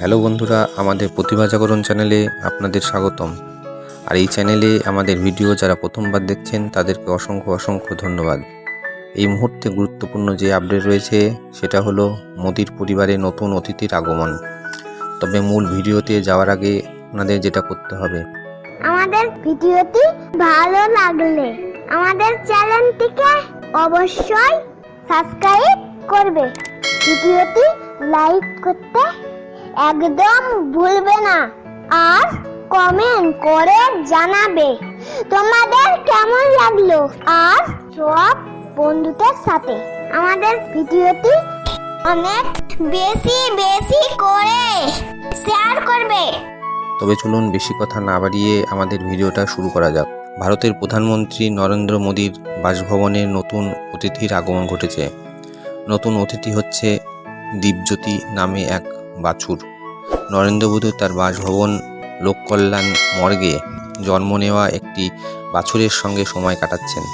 Hello বন্ধুরা, আমাদের প্রতিভা জাগরণ চ্যানেলে আপনাদের স্বাগতম। আর এই চ্যানেলে আমাদের ভিডিও যারা প্রথমবার দেখছেন, তাদেরকে অসংখ্য অসংখ্য ধন্যবাদ। এই মুহূর্তে গুরুত্বপূর্ণ যে আপডেট রয়েছে, সেটা হলো মোদির পরিবারে নতুন অতিথির আগমন। তবে মূল ভিডিওতে যাওয়ার আগে আপনাদের যেটা করতে হবে। আমাদের ভিডিওটি ভালো লাগলে আমাদের চ্যানেলটিকে অবশ্যই সাবস্ক্রাইব করবে। ভিডিওটি লাইক করতে একদম ভুলবে না। আর কমেন্ট করে জানাবে। তোমাদের কেমন লাগল? আর সব বন্ধুদের সাথে। আমাদের ভিডিওটি অনেক বেশি বেশি করে শেয়ার করবে। তবে চলুন বেশি কথা না বাড়িয়ে আমাদের ভিডিওটা শুরু করা যাক। ভারতের প্রধানমন্ত্রী নরেন্দ্র মোদীর বাসভবনে নতুন অতিথির আগমন ঘটেছে। নতুন অতিথি হচ্ছে দীপজ্যোতি নামে এক বাছুর। নরেন্দ্র মোদী তার বাসভবন লোককল্যাণ মর্গে জন্ম নেওয়া একটি বাছুরের সঙ্গে সময় কাটাচ্ছেন।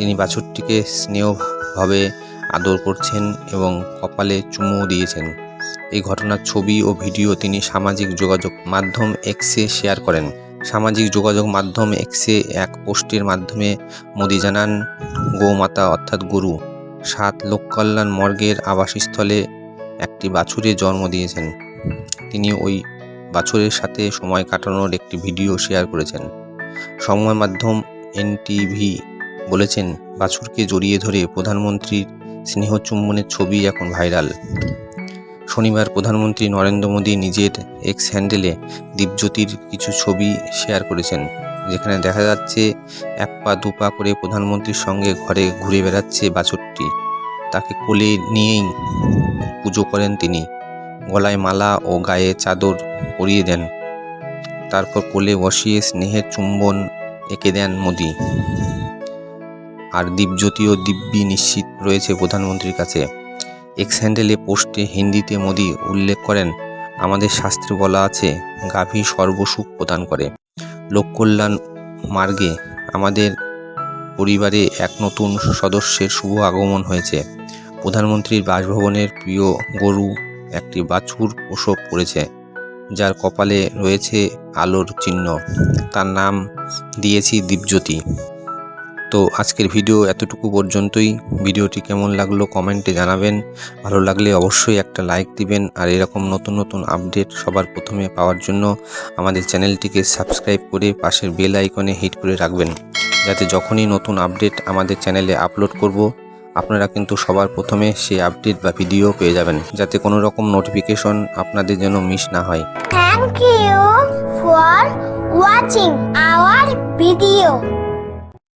তিনি বাছুরটিকে স্নেহভাবে আদর করছেন এবং কপালে চুমু দিয়েছেন। এই ঘটনার ছবি ও ভিডিও তিনি সামাজিক যোগাযোগ মাধ্যম এক্সে শেয়ার করেন। সামাজিক যোগাযোগ মাধ্যম এক্সে এক পোস্টের মাধ্যমে মোদি জানান, গোমাতা অর্থাৎ গুরু, সাত লোককল্যাণ মর্গের আবাসস্থলে একটি বাছুরে জন্ম দিয়েছেন। তিনি ওই বাছুরের সাথে সময় কাটানোর একটি ভিডিও শেয়ার করেছেন। সংবাদ মাধ্যম এনটিভি বলেছেন, বাছুরকে জড়িয়ে ধরে প্রধানমন্ত্রীর স্নেহ চুম্বনের ছবি এখন ভাইরাল। শনিবার প্রধানমন্ত্রী নরেন্দ্র মোদী নিজের এক্স হ্যান্ডেলে দীপজ্যোতির কিছু ছবি শেয়ার করেছেন, যেখানে দেখা যাচ্ছে এক পা দু পা করে প্রধানমন্ত্রীর সঙ্গে ঘরে ঘুরে বেড়াচ্ছে বাছুরটি। তাকে কোলে নিয়েই পুজো করেন তিনি। গলায় মালা ও গায়ে চাদর পরিয়ে দেন। তারপর কোলে বসিয়ে স্নেহের চুম্বন এঁকে দেন মোদী। আর দীপজ্যোতি ও দিব্যি নিশ্চিত রয়েছে প্রধানমন্ত্রীর কাছে। এক্স হ্যান্ডেলে পোস্টে হিন্দিতে মোদি উল্লেখ করেন, আমাদের শাস্ত্রে বলা আছে, গাভী সর্বসুখ প্রদান করে। লোককল্যাণ মার্গে আমাদের পরিবারে এক নতুন সদস্যের শুভ আগমন হয়েছে। প্রধানমন্ত্রীর বাসভবনের প্রিয় গরু একটি বাছুর প্রসব করেছে, যার কপালে রয়েছে আলোর চিহ্ন। তার নাম দিয়েছি দীপজ্যোতি তো আজকের ভিডিও এতটুকু পর্যন্তই। ভিডিওটি কেমন লাগল কমেন্টে জানাবেন। ভালো লাগলে অবশ্যই একটা লাইক দিবেন। আর এরকম নতুন নতুন আপডেট সবার প্রথমে পাওয়ার জন্য আমাদের চ্যানেলটিকে সাবস্ক্রাইব করে পাশের বেল আইকনে হিট করে রাখবেন। যাতে যখনই নতুন আপডেট আমাদের চ্যানেলে আপলোড করব, আপনারা কিন্তু সবার প্রথমে সেই আপডেট বা ভিডিও পেয়ে যাবেন। যাতে কোনো রকম নোটিফিকেশন আপনাদের যেন মিস না হয়। Thank you for watching our video.